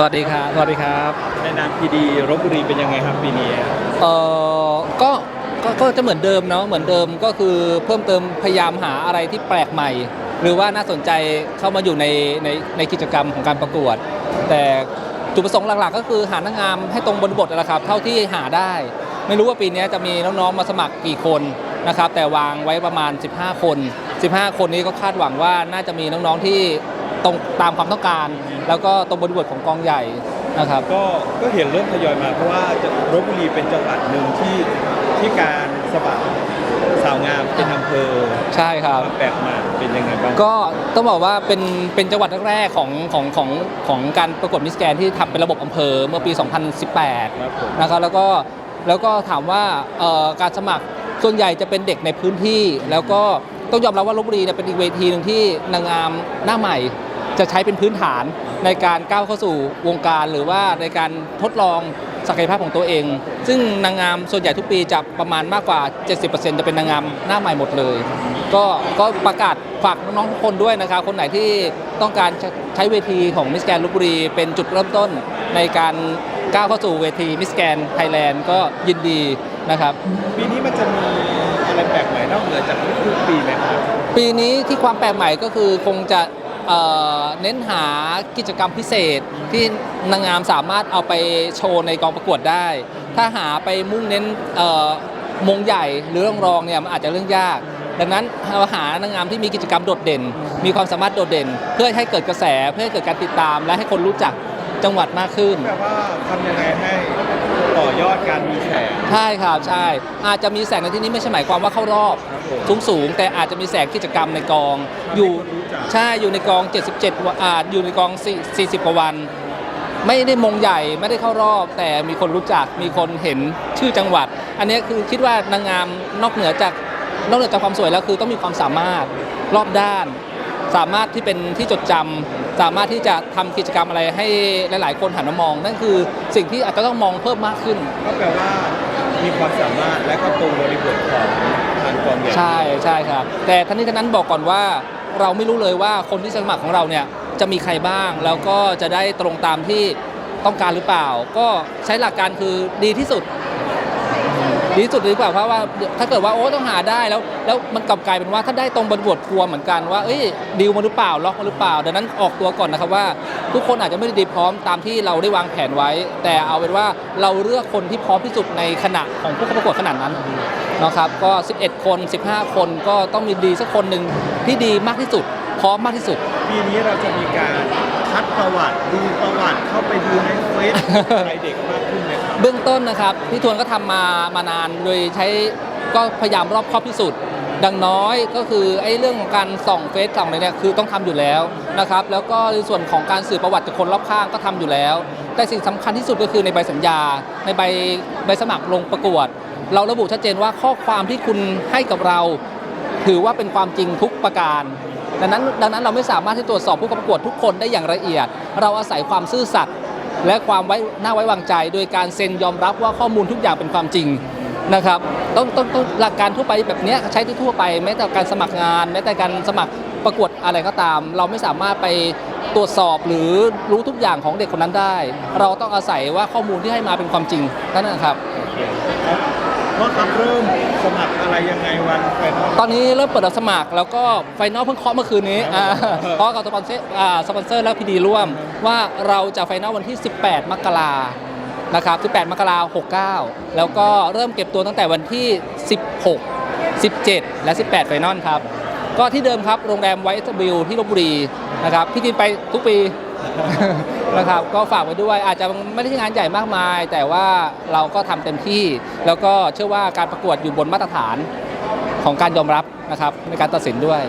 สวัสดีครับ สวัสดีครับในนามพีดีรบบุรีเป็นยังไงครับปีนี้เอ่อก็ก็ก็จะเหมือนเดิมเนาะเหมือนเดิมก็คือเพิ่มเติมพยายามหาอะไรที่แปลกใหม่ หรือว่าน่าสนใจเข้ามาอยู่ในในในกิจกรรมของการประกวด แต่จุดประสงค์หลักๆ ก็คือหานางงามให้ตรงบริบทนะครับ เท่าที่หาได้ ไม่รู้ว่าปีนี้จะมีน้องๆมาสมัครกี่คนนะครับแต่วางไว้ประมาณ 15 คน 15 คนนี้ก็คาดหวังว่าน่าจะมีน้องๆที่ ตรงตามความต้องการ แล้วก็ตรงบริบทของกองใหญ่นะครับ ก็ก็เห็นเริ่มทยอยมาเพราะว่าจะรบบุรีเป็นจังหวัดหนึ่งที่ที่การสมัครสาวงามเป็นอำเภอใช่ครับ แปลกใหม่เป็นยังไงบ้างก็ต้องบอกว่าเป็นเป็นจังหวัดแรกๆของของของของการประกวดมิสแกนที่ทำเป็นระบบอำเภอเมื่อปี 2018 ครับผมนะครับแล้วก็แล้วก็ถามว่าเอ่อการสมัครส่วนใหญ่จะเป็นเด็กในพื้นที่ แล้วก็ต้องยอมรับว่าลบบุรีเนี่ยเป็นอีกเวทีหนึ่งที่นางงามหน้าใหม่ จะใช้เป็นพื้นฐานในการก้าวเข้าสู่วงการหรือว่าในการทดลองศักยภาพของตัวเอง ซึ่งนางงามส่วนใหญ่ทุกปีจะประมาณมากกว่า 70%จะเป็นนางงามหน้าใหม่หมดเลย ก็ก็ประกาศฝากน้องๆทุกคนด้วยนะครับ คนไหนที่ต้องการใช้เวทีของมิสแกนลบบุรีเป็นจุดเริ่มต้นในการก้าวเข้าสู่เวทีมิสแกนไทยแลนด์ก็ยินดีนะครับ ปีนี้มันจะมีอะไรแปลกใหม่นอกเหนือจากทุกๆปีไหมครับ ปีนี้ที่ความแปลกใหม่ก็คือคงจะ เอ่อเน้นหากิจกรรมพิเศษที่นางงามสามารถเอาไปโชว์ในกองประกวดได้ ถ้าหาไปมุ่งเน้นเอ่อมงใหญ่หรือรองรองเนี่ยมันอาจจะเรื่องยาก ดังนั้นเราหานางงามที่มีกิจกรรมโดดเด่น มีความสามารถโดดเด่น เพื่อให้เกิดกระแสเพื่อให้เกิดการติดตาม และให้คนรู้จักจังหวัดมากขึ้น แปลว่าทำยังไงให้ต่อยอดการมีแสงใช่ครับใช่อาจจะมีแสงในที่นี้ไม่ใช่หมายความว่าเข้ารอบครับผม สูงสูงๆแต่อาจจะมีแสงกิจกรรมในกอง อยู่ให้คนรู้จักใช่อยู่ในกอง 77วันอ่าอยู่ในกอง4 40กว่าวัน ไม่ได้มงใหญ่ไม่ได้เข้ารอบ แต่มีคนรู้จักมีคนเห็นชื่อจังหวัด อันนี้คือคิดว่านางงามนอกเหนือจากนอกเหนือจากความสวยแล้วคือต้องมีความสามารถรอบด้าน สามารถที่เป็นที่จดจำสามารถที่จะทำกิจกรรมอะไรให้หลาย ๆ คนหันมามอง นั่นคือสิ่งที่อาจจะต้องมองเพิ่มมากขึ้น ก็แปลว่ามีความสามารถและก็ตรงบริบทของ ใหญ่ใช่ใช่ครับแต่ทั้งนี้ทั้งนั้นบอกก่อนว่าเราไม่รู้เลยว่าคนที่สมัครของเราเนี่ยจะมีใครบ้าง แล้วก็จะได้ตรงตามที่ต้องการหรือเปล่า ก็ใช้หลักการคือดีที่สุด ดีที่สุดดีกว่าเพราะว่าถ้าเกิดว่าโอ้ต้องหาได้แล้ว แล้วมันกลับกลายเป็นว่าถ้าได้ตรงบริบทกลัวเหมือนกันว่าเอ้ยดีลมาหรือเปล่าล็อกมาหรือเปล่า ดังนั้นออกตัวก่อนนะครับว่า ทุกคนอาจจะไม่ได้ดีพร้อมตามที่เราได้วางแผนไว้ แต่เอาเป็นว่าเราเลือกคนที่พร้อมที่สุดในขณะของผู้เข้าประกวดขนาดนั้น นะครับก็ 11 คน 15 คนก็ต้องมีดีสักคนหนึ่งที่ดีมากที่สุด พร้อมมากที่สุด ปีนี้เราจะมีการคัดประวัติดูประวัติเข้าไปดูในเฟซใครเด็กมากขึ้นไหมครับเบื้องต้นนะครับพี่ทวนก็ทำมามานานโดยใช้ก็พยายามรอบครอบที่สุด ดังน้อยก็คือไอ้เรื่องของการส่องเฟซส่องอะไรเนี่ยคือต้องทำอยู่แล้วนะครับแล้วก็ในส่วนของการสื่อประวัติจากคนรอบข้างก็ทำอยู่แล้ว แต่สิ่งสำคัญที่สุดก็คือในใบสัญญา ในใบใบสมัครลงประกวด เราระบุชัดเจนว่าข้อความที่คุณให้กับเรา ถือว่าเป็นความจริงทุกประการ ดังนั้นดังนั้นเราไม่สามารถที่ตรวจสอบผู้เข้าประกวดทุกคนได้อย่างละเอียด เราอาศัยความซื่อสัตย์และความไว้น่าไว้วางใจ โดยการเซ็นยอมรับว่าข้อมูลทุกอย่างเป็นความจริงนะครับต้องต้องต้องหลักการทั่วไปแบบนี้ใช้ทั่วไปแม้แต่การสมัครงาน แม้แต่การสมัครประกวดอะไรก็ตาม เราไม่สามารถไปตรวจสอบหรือรู้ทุกอย่างของเด็กคนนั้นได้ เราต้องอาศัยว่าข้อมูลที่ให้มาเป็นความจริงนั่นนะครับ เพราะครับเริ่มสมัครอะไรยังไงวันไฟนอล ตอนนี้เริ่มเปิดรับสมัครแล้วก็ไฟนอลเพิ่งเคาะเมื่อคืนนี้อ่าเพราะกับสปอนเซอร์อ่าสปอนเซอร์และพีดีร่วม ว่าเราจะไฟนอลวันที่ 18 มกรานะครับ 18 มกรา69 แล้วก็เริ่มเก็บตัวตั้งแต่วันที่ 16 17 และ 18 ไฟนอลครับ ก็ที่เดิมครับโรงแรมไวท์บิลที่ลบบุรีนะครับพี่กินไปทุกปี นะครับก็ฝากไว้ด้วยอาจจะไม่ได้งานใหญ่มากมาย แต่ว่าเราก็ทำเต็มที่ แล้วก็เชื่อว่าการประกวดอยู่บนมาตรฐานของการยอมรับนะครับในการตัดสินด้วย